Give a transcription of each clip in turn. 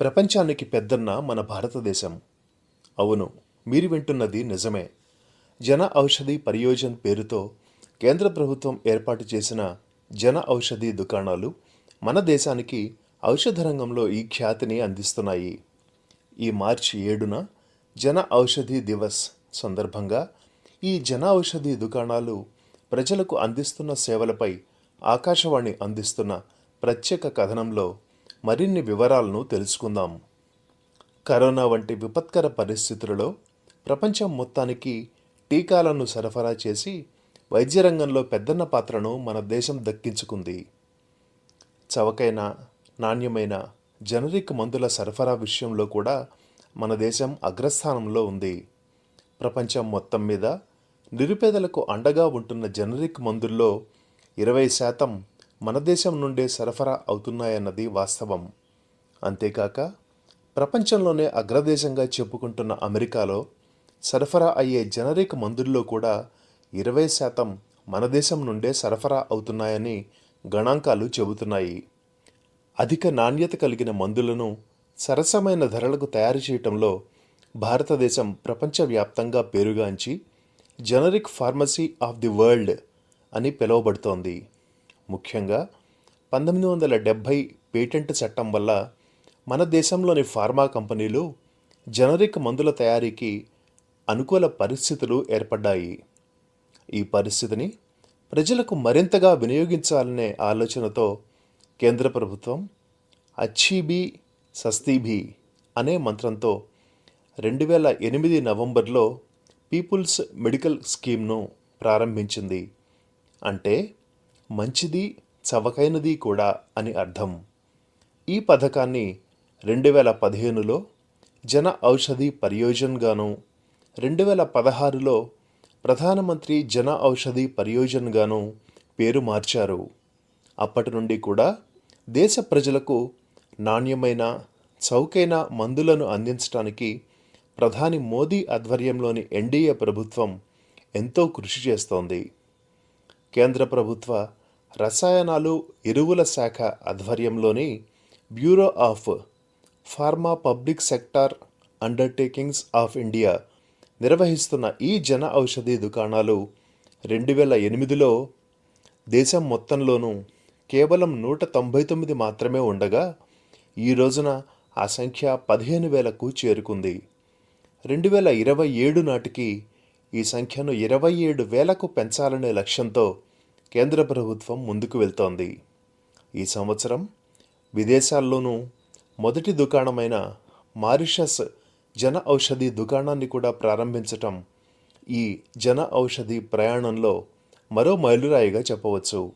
ప్రపంచానికి పెద్దన్న మన భారతదేశం. అవును మీరు వింటున్నది నిజమే. జన ఔషధి పరియోజన్ పేరుతో కేంద్ర ప్రభుత్వం ఏర్పాటు చేసిన జన ఔషధి దుకాణాలు మన దేశానికి ఔషధ రంగంలో ఈ ఖ్యాతిని అందిస్తున్నాయి. ఈ మార్చి ఏడున జన ఔషధి దివస్ సందర్భంగా ఈ జన ఔషధి దుకాణాలు ప్రజలకు అందిస్తున్న సేవలపై ఆకాశవాణి అందిస్తున్న ప్రత్యేక కథనంలో మరిన్ని వివరాలను తెలుసుకుందాం. కరోనా వంటి విపత్కర పరిస్థితులలో ప్రపంచం మొత్తానికి టీకాలను సరఫరా చేసి వైద్య రంగంలో పెద్దన్న పాత్రను మన దేశం దక్కించుకుంది. చవకైన నాణ్యమైన జనరిక్ మందుల సరఫరా విషయంలో కూడా మన దేశం అగ్రస్థానంలో ఉంది. ప్రపంచం మొత్తం మీద నిరుపేదలకు అండగా ఉంటున్న జనరిక్ మందుల్లో ఇరవై శాతం మన దేశం నుండే సరఫరా అవుతున్నాయన్నది వాస్తవం. అంతేకాక ప్రపంచంలోనే అగ్రదేశంగా చెప్పుకుంటున్న అమెరికాలో సరఫరా అయ్యే జనరిక్ మందుల్లో కూడా ఇరవై శాతం మన దేశం నుండే సరఫరా అవుతున్నాయని గణాంకాలు చెబుతున్నాయి. అధిక నాణ్యత కలిగిన మందులను సరసమైన ధరలకు తయారు చేయటంలో భారతదేశం ప్రపంచవ్యాప్తంగా పేరుగాంచి generic pharmacy of the world అని పిలువబడుతోంది. ముఖ్యంగా పంతొమ్మిది వందల డెబ్భై పేటెంట్ చట్టం వల్ల మన దేశంలోని ఫార్మా కంపెనీలు జనరిక్ మందుల తయారీకి అనుకూల పరిస్థితులు ఏర్పడ్డాయి. ఈ పరిస్థితిని ప్రజలకు మరింతగా వినియోగించాలనే ఆలోచనతో కేంద్ర ప్రభుత్వం అచ్చీబీ సస్తీబీ అనే మంత్రంతో రెండు వేల ఎనిమిది నవంబర్లో పీపుల్స్ మెడికల్ స్కీమ్ను ప్రారంభించింది. అంటే మంచిది చవకైనది కూడా అని అర్థం. ఈ పథకాన్ని రెండు వేల పదిహేనులో జన ఔషధి పరియోజన్గాను రెండు వేల పదహారులో ప్రధానమంత్రి జన ఔషధి పరియోజన్గాను పేరు మార్చారు. అప్పటి నుండి కూడా దేశ ప్రజలకు నాణ్యమైన చౌకైన మందులను అందించడానికి ప్రధాని మోదీ ఆధ్వర్యంలోని ఎన్డీఏ ప్రభుత్వం ఎంతో కృషి చేస్తోంది. కేంద్ర ప్రభుత్వ రసాయనాలు ఎరువుల శాఖ ఆధ్వర్యంలోని bureau of pharma public sector undertakings of India నిర్వహిస్తున్న ఈ జన ఔషధి దుకాణాలు రెండు వేల ఎనిమిదిలో దేశం మొత్తంలోనూ కేవలం నూట తొంభై తొమ్మిది మాత్రమే ఉండగా ఈ రోజున ఆ సంఖ్య పదిహేను వేలకు చేరుకుంది. రెండు వేల ఇరవై ఏడు నాటికి ఈ సంఖ్యను ఇరవై ఏడు వేలకు పెంచాలనే లక్ష్యంతో కేంద్ర ప్రభుత్వం ముందుకు వెళ్తోంది. ఈ సంవత్సరం విదేశాల్లోనూ మొదటి దుకాణమైన మారిషస్ జన ఔషధి దుకాణాన్ని కూడా ప్రారంభించటం ఈ జన ఔషధి ప్రయాణంలో మరో మైలురాయిగా చెప్పవచ్చు.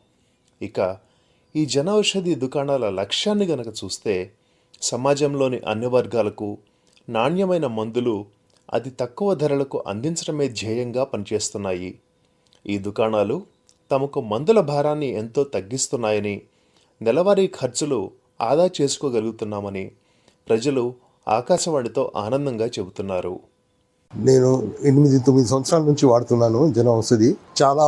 ఇక ఈ జన ఔషధి దుకాణాల లక్ష్యాన్ని గనక చూస్తే సమాజంలోని అన్ని వర్గాలకు నాణ్యమైన మందులు అతి తక్కువ ధరలకు అందించడమే ధ్యేయంగా పనిచేస్తున్నాయి. ఈ దుకాణాలు తమకు మందుల భారాన్ని ఎంతో తగ్గిస్తున్నాయని నెలవారీ ఖర్చులు ఆదా చేసుకోగలుగుతున్నామని ప్రజలు ఆకాశవాణితో ఆనందంగా చెబుతున్నారు. నేను ఎనిమిది తొమ్మిది సంవత్సరాల నుంచి వాడుతున్నాను జన ఔషధి. చాలా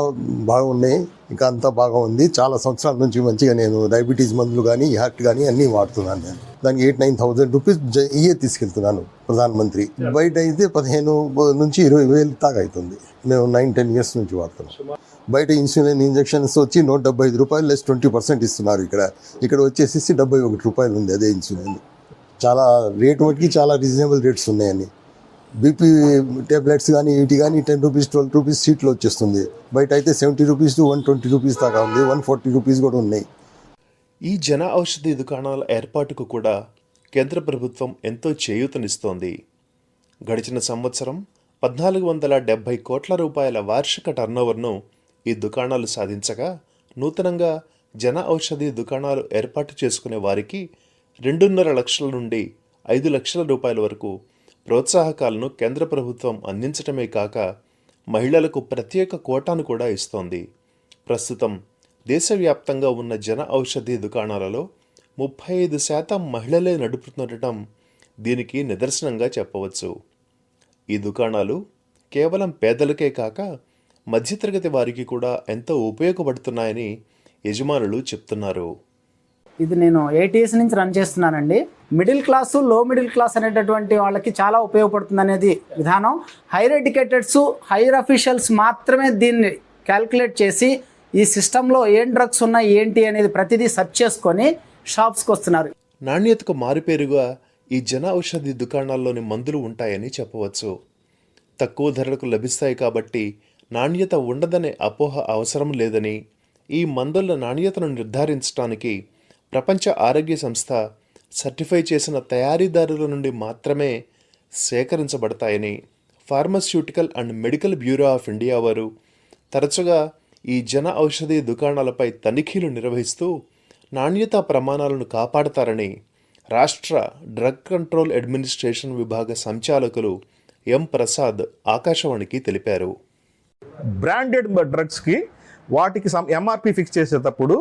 బాగున్నాయి ఇంకా అంతా బాగా ఉంది. చాలా సంవత్సరాల నుంచి మంచిగా నేను డయాబెటీస్ మందులు కానీ హార్ట్ కానీ అన్నీ వాడుతున్నాను నేను. దానికి ఎయిట్ నైన్ థౌసండ్ రూపీస్ ఇయే తీసుకెళ్తున్నాను ప్రధానమంత్రి. బయట అయితే పదిహేను నుంచి ఇరవై వేలు దాకా అవుతుంది. మేము నైన్ టెన్ ఇయర్స్ నుంచి వాడుతున్నాం బయట ఇన్సులిన్ ఇంజెక్షన్స్ వచ్చి నూట డెబ్బై ఐదు రూపాయలు లెస్ ట్వంటీ పర్సెంట్ ఇస్తున్నారు ఇక్కడ. ఇక్కడ వచ్చేసి డెబ్బై ఒకటి రూపాయలు ఉంది అదే ఇన్సులిన్. చాలా రేట్ మటుకి చాలా రీజనబుల్ రేట్స్ ఉన్నాయని. బీపీ టాబ్లెట్స్ కానీ ఇటు కానీ టెన్ రూపీస్ ట్వెల్వ్ రూపీస్ సీట్లో వచ్చేస్తుంది. బయట అయితే seventy rupees to one twenty rupees దాకా ఉంది వన్ ఫార్టీ రూపీస్ కూడా ఉన్నాయి. ఈ జన ఔషధి దుకాణాల ఏర్పాటుకు కూడా కేంద్ర ప్రభుత్వం ఎంతో చేయూతనిస్తోంది. గడిచిన సంవత్సరం పద్నాలుగు వందల డెబ్బై కోట్ల రూపాయల వార్షిక టర్నోవర్ను ఈ దుకాణాలు సాధించగా నూతనంగా జన ఔషధి దుకాణాలు ఏర్పాటు చేసుకునే వారికి రెండున్నర లక్షల నుండి ఐదు లక్షల రూపాయల వరకు ప్రోత్సాహకాలను కేంద్ర ప్రభుత్వం అందించటమే కాక మహిళలకు ప్రత్యేక కోటాను కూడా ఇస్తోంది. ప్రస్తుతం దేశవ్యాప్తంగా ఉన్న జన ఔషధి దుకాణాలలో ముప్పై ఐదు శాతం మహిళలే నడుపుతుండటం దీనికి నిదర్శనంగా చెప్పవచ్చు. ఈ దుకాణాలు కేవలం పేదలకే కాక మధ్యతరగతి వారికి కూడా ఎంతో ఉపయోగపడుతున్నాయని యజమానులు చెప్తున్నారు. ఇది నేను ఎయిట్ ఇయర్స్ నుంచి రన్ చేస్తున్నానండి. మిడిల్ క్లాసు లో మిడిల్ క్లాస్ అనేటటువంటి వాళ్ళకి చాలా ఉపయోగపడుతుంది అనేది విధానం. హైర్ ఎడ్యుకేటెడ్స్ హైర్ అఫీషియల్స్ మాత్రమే దీన్ని క్యాల్కులేట్ చేసి ఈ సిస్టంలో ఏం డ్రగ్స్ ఉన్నాయి ఏంటి అనేది ప్రతిదీ సెర్చ్ చేసుకొని షాప్స్కి వస్తున్నారు. నాణ్యతకు మారుపేరుగా ఈ జన ఔషధి దుకాణాల్లోని మందులు ఉంటాయని చెప్పవచ్చు. తక్కువ ధరలకు లభిస్తాయి కాబట్టి నాణ్యత ఉండదనే అపోహ అవసరం లేదని ఈ మందుల నాణ్యతను నిర్ధారించడానికి ప్రపంచ ఆరోగ్య సంస్థ సర్టిఫై చేసిన తయారీదారుల నుండి మాత్రమే సేకరించబడతాయని pharmaceutical and medical bureau of India వారు తరచుగా ఈ జన ఔషధి దుకాణాలపై తనిఖీలు నిర్వహిస్తూ నాణ్యతా ప్రమాణాలను కాపాడతారని రాష్ట్ర డ్రగ్ కంట్రోల్ అడ్మినిస్ట్రేషన్ విభాగ సంచాలకులు ఎం ప్రసాద్ ఆకాశవాణికి తెలిపారు. బ్రాండెడ్ డ్రగ్స్కి వాటికి సమ్ ఎంఆర్పి ఫిక్స్ చేసేటప్పుడు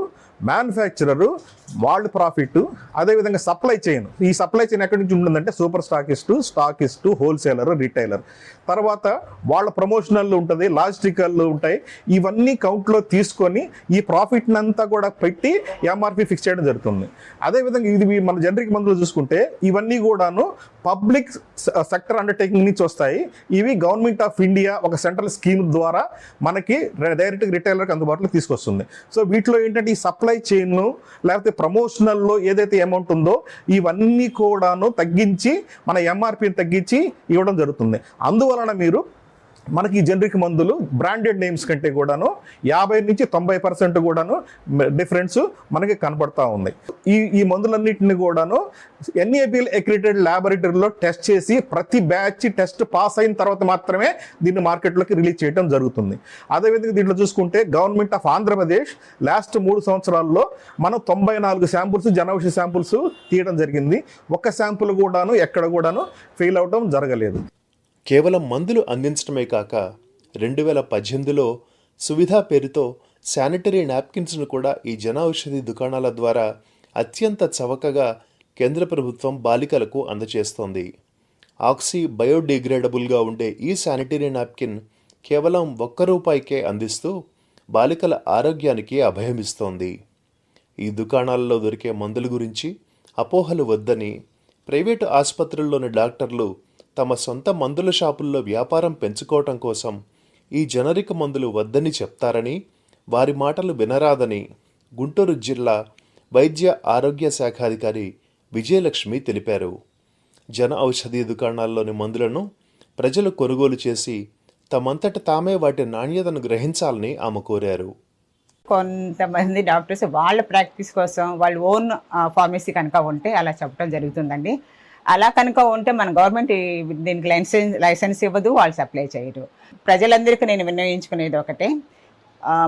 మ్యానుఫ్యాక్చరరు వాళ్ళు ప్రాఫిట్ అదేవిధంగా సప్లై చైన్. ఈ సప్లై చైన్ ఎక్కడి నుంచి ఉంటుందంటే super stockist stockist wholesaler retailer. తర్వాత వాళ్ళ ప్రమోషనల్ ఉంటుంది లాజిస్టికల్ ఉంటాయి. ఇవన్నీ కౌంట్లో తీసుకొని ఈ ప్రాఫిట్ని అంతా కూడా పెట్టి ఎంఆర్పి ఫిక్స్ చేయడం జరుగుతుంది. అదేవిధంగా ఇది మన జనరిక్ మందులు చూసుకుంటే ఇవన్నీ కూడాను పబ్లిక్ సెక్టర్ అండర్టేకింగ్ నుంచి వస్తాయి. ఇవి గవర్నమెంట్ ఆఫ్ ఇండియా ఒక సెంట్రల్ స్కీమ్ ద్వారా మనకి డైరెక్ట్గా రిటైలర్కి అందుబాటులో తీసుకొస్తుంది. సో వీటిలో ఏంటంటే ఈ సప్లై చైన్ లేకపోతే ప్రమోషనల్లో ఏదైతే అమౌంట్ ఉందో ఇవన్నీ కూడాను తగ్గించి మన ఎంఆర్పిని తగ్గించి ఇవ్వడం జరుగుతుంది. అందువలన మీరు మనకి ఈ జనరిక్ మందులు బ్రాండెడ్ నేమ్స్ కంటే కూడాను యాభై నుంచి తొంభై పర్సెంట్ కూడాను డిఫరెన్స్ మనకి కనపడతా ఉంది. ఈ ఈ మందులన్నింటిని కూడాను ఎన్ఏబిఎల్ అక్రిటెడ్ ల్యాబొరేటరీలో టెస్ట్ చేసి ప్రతి బ్యాచ్ టెస్ట్ పాస్ అయిన తర్వాత మాత్రమే దీన్ని మార్కెట్లోకి రిలీజ్ చేయడం జరుగుతుంది. అదేవిధంగా దీంట్లో చూసుకుంటే గవర్నమెంట్ ఆఫ్ ఆంధ్రప్రదేశ్ లాస్ట్ మూడు సంవత్సరాల్లో మనం తొంభై నాలుగు శాంపుల్స్ జనౌషధి శాంపుల్స్ తీయడం జరిగింది. ఒక్క శాంపుల్ కూడాను ఎక్కడ కూడాను ఫెయిల్ అవడం జరగలేదు. కేవలం మందులు అందించడమే కాక రెండు వేల పద్దెనిమిదిలో సువిధ పేరుతో శానిటరీ నాప్కిన్స్ను కూడా ఈ జన ఔషధి దుకాణాల ద్వారా అత్యంత చవకగా కేంద్ర ప్రభుత్వం బాలికలకు అందజేస్తోంది. ఆక్సీ బయోడిగ్రేడబుల్గా ఉండే ఈ శానిటరీ నాప్కిన్ కేవలం ఒక్క రూపాయికే అందిస్తూ బాలికల ఆరోగ్యానికి అభయమిస్తోంది ఈ దుకాణాల్లో దొరికే మందుల గురించి అపోహలు వద్దని ప్రైవేటు ఆసుపత్రుల్లోని డాక్టర్లు తమ సొంత మందుల షాపుల్లో వ్యాపారం పెంచుకోవటం కోసం ఈ జనరిక్ మందులు వద్దని చెప్తారని వారి మాటలు వినరాదని గుంటూరు జిల్లా వైద్య ఆరోగ్య శాఖాధికారి విజయలక్ష్మి తెలిపారు. జన ఔషధి దుకాణాల్లోని మందులను ప్రజలు కొనుగోలు చేసి తమంతట తామే వాటి నాణ్యతను గ్రహించాలని ఆమె కోరారు. కొంతమంది డాక్టర్స్ వాళ్ళ ప్రాక్టీస్ కోసం వాళ్ళ ఓన్ ఫార్మసీ కనుక ఉంటే అలా చెప్పడం జరుగుతుందండి. అలా కనుక ఉంటే మన గవర్నమెంట్ దీనికి లైసెన్స్ లైసెన్స్ ఇవ్వదు వాళ్ళు సప్లై చేయరు. ప్రజలందరికీ నేను వినియోగించుకునేది ఒకటే.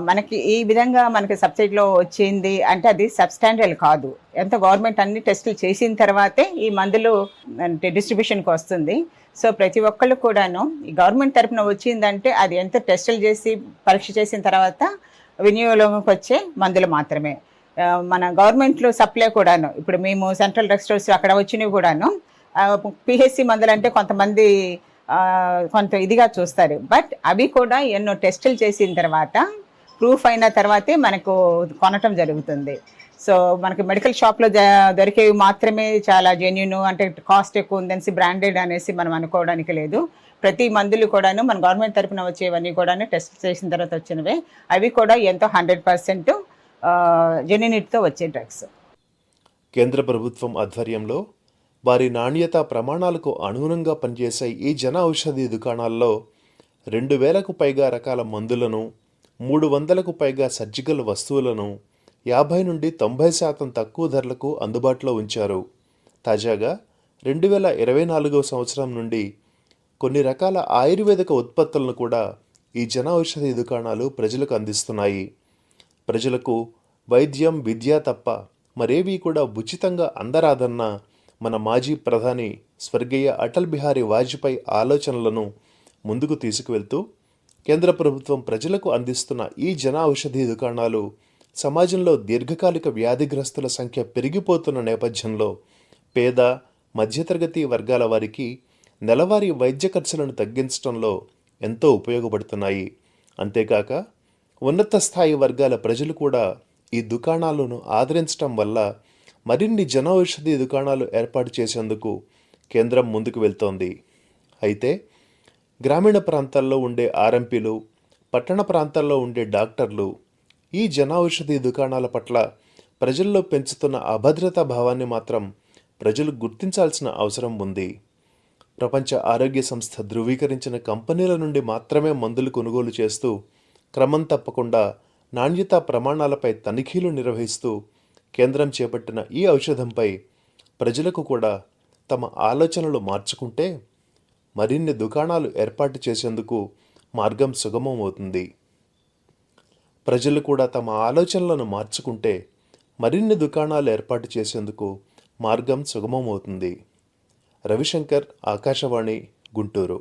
మనకి ఈ విధంగా మనకి సబ్సిడీలో వచ్చింది అంటే అది సబ్స్టాండర్డ్ కాదు. ఎంత గవర్నమెంట్ అన్ని టెస్టులు చేసిన తర్వాతే ఈ మందులు అంటే డిస్ట్రిబ్యూషన్కి వస్తుంది. సో ప్రతి ఒక్కళ్ళు కూడాను ఈ గవర్నమెంట్ తరపున వచ్చిందంటే అది ఎంత టెస్టులు చేసి పరీక్ష చేసిన తర్వాత వినియోగంలోకి వచ్చే మందులు మాత్రమే. మన గవర్నమెంట్లో సప్లై కూడాను. ఇప్పుడు మేము సెంట్రల్ డ్రగ్ స్టోర్స్ అక్కడ వచ్చినవి కూడాను. పిహెచ్సి మందులు అంటే కొంతమంది కొంత ఇదిగా చూస్తారు. బట్ అవి కూడా ఎన్నో టెస్టులు చేసిన తర్వాత ప్రూఫ్ అయిన తర్వాతే మనకు కొనటం జరుగుతుంది. సో మనకి మెడికల్ షాప్లో దొరికేవి మాత్రమే చాలా జెన్యున్ అంటే కాస్ట్ ఎక్కువ ఉందనేసి బ్రాండెడ్ అనేసి మనం అనుకోవడానికి లేదు. ప్రతి మందులు కూడాను మన గవర్నమెంట్ తరపున వచ్చేవన్నీ కూడాను టెస్ట్ చేసిన తర్వాత వచ్చినవే. అవి కూడా ఎంతో హండ్రెడ్ పర్సెంట్ జెనినిట్తో వచ్చే డ్రగ్స్ కేంద్ర ప్రభుత్వం ఆధ్వర్యంలో వారి నాణ్యత ప్రమాణాలకు అనుగుణంగా పనిచేసే ఈ జన ఔషధి దుకాణాల్లో రెండు వేలకు పైగా రకాల మందులను మూడు వందలకు పైగా సర్జికల్ వస్తువులను యాభై నుండి తొంభై శాతం తక్కువ ధరలకు అందుబాటులో ఉంచారు. తాజాగా రెండు వేల ఇరవై నాలుగవ సంవత్సరం నుండి కొన్ని రకాల ఆయుర్వేదిక ఉత్పత్తులను కూడా ఈ జన ఔషధి దుకాణాలు ప్రజలకు అందిస్తున్నాయి. ప్రజలకు వైద్యం విద్య తప్ప మరేవీ కూడా ఉచితంగా అందరాదన్న మన మాజీ ప్రధాని స్వర్గీయ అటల్ బిహారీ వాజ్పేయి ఆలోచనలను ముందుకు తీసుకువెళ్తూ కేంద్ర ప్రభుత్వం ప్రజలకు అందిస్తున్న ఈ జన ఔషధి దుకాణాలు సమాజంలో దీర్ఘకాలిక వ్యాధిగ్రస్తుల సంఖ్య పెరిగిపోతున్న నేపథ్యంలో పేద మధ్యతరగతి వర్గాల వారికి నెలవారీ వైద్య ఖర్చులను తగ్గించడంలో ఎంతో ఉపయోగపడుతున్నాయి. అంతేకాక ఉన్నత స్థాయి వర్గాల ప్రజలు కూడా ఈ దుకాణాలను ఆదరించడం వల్ల మరిన్ని జన ఔషధి దుకాణాలు ఏర్పాటు చేసేందుకు కేంద్రం ముందుకు వెళ్తోంది. అయితే గ్రామీణ ప్రాంతాల్లో ఉండే ఆర్ఎంపీలు పట్టణ ప్రాంతాల్లో ఉండే డాక్టర్లు ఈ జన ఔషధి దుకాణాల పట్ల ప్రజల్లో పెంచుతున్న అభద్రతా భావాన్ని మాత్రం ప్రజలు గుర్తించాల్సిన అవసరం ఉంది. ప్రపంచ ఆరోగ్య సంస్థ ధృవీకరించిన కంపెనీల నుండి మాత్రమే మందులు కొనుగోలు చేస్తూ క్రమం తప్పకుండా నాణ్యతా ప్రమాణాలపై తనిఖీలు నిర్వహిస్తూ కేంద్రం చేపట్టిన ఈ ఔషధంపై ప్రజలకు కూడా తమ ఆలోచనలు మార్చుకుంటే మరిన్ని దుకాణాలు ఏర్పాటు చేసేందుకు మార్గం సుగమం అవుతుంది ప్రజలు కూడా తమ ఆలోచనలను మార్చుకుంటే మరిన్ని దుకాణాలు ఏర్పాటు చేసేందుకు మార్గం సుగమం అవుతుంది రవిశంకర్ ఆకాశవాణి గుంటూరు.